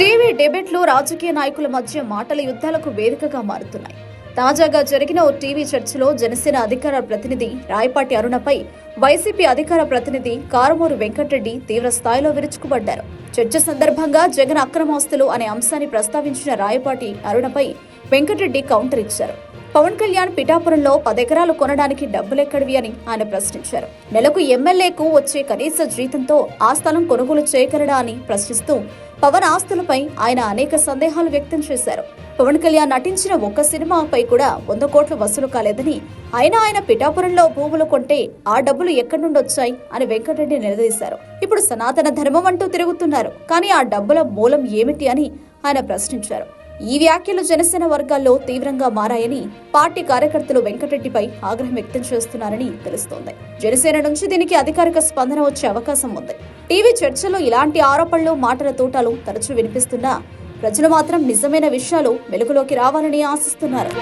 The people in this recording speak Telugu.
టీవీ డిబేట్లు రాజకీయ నాయకుల మధ్య మాటల యుద్ధాలకు వేదికగా మారుతున్నాయి. తాజాగా జరిగిన ఓ టీవీ చర్చలో జనసేన అధికార ప్రతినిధి రాయపాటి అరుణపై వైసీపీ అధికార ప్రతినిధి కారుమూరు వెంకటరెడ్డి తీవ్ర స్థాయిలో విరుచుకుపడ్డారు. చర్చ సందర్భంగా జగన్ అక్రమాస్తులు అనే అంశాన్ని ప్రస్తావించిన రాయపాటి అరుణపై వెంకటరెడ్డి కౌంటర్ ఇచ్చారు. పవన్ కళ్యాణ్ పిఠాపురంలో పదెకరాలు కొనడానికి డబ్బులెక్కడివి అని ఆయన ప్రశ్నించారు. నెలకు ఎమ్మెల్యేకు వచ్చే కనీస జీతంతో ఆ స్థలం కొనుగోలు చేయగలడా అని ప్రశ్నిస్తూ పవన్ ఆస్తులపై ఆయన అనేక సందేహాలు వ్యక్తం చేశారు. పవన్ కళ్యాణ్ నటించిన ఒక్క సినిమాపై కూడా వంద కోట్లు వసూలు కాలేదని అయినా ఆయన పిఠాపురంలో భూములు కొంటే ఆ డబ్బులు ఎక్కడి నుండి వచ్చాయి అని వెంకటరెడ్డి నిలదీశారు. ఇప్పుడు సనాతన ధర్మం అంటూ తిరుగుతున్నారు. కానీ ఆ డబ్బుల మూలం ఏమిటి అని ఆయన ప్రశ్నించారు. ఈ వ్యాఖ్యలు జనసేన వర్గాల్లో తీవ్రంగా మారాయని పార్టీ కార్యకర్తలు వెంకటరెడ్డిపై ఆగ్రహం వ్యక్తం చేస్తున్నారని తెలుస్తోంది. జనసేన నుంచి దీనికి అధికారిక స్పందన వచ్చే అవకాశం ఉంది. టీవీ చర్చలో ఇలాంటి ఆరోపణలు మాటల తోటలు తరచూ వినిపిస్తున్నా ప్రజలు మాత్రం నిజమైన విషయాలు వెలుగులోకి రావాలని ఆశిస్తున్నారు.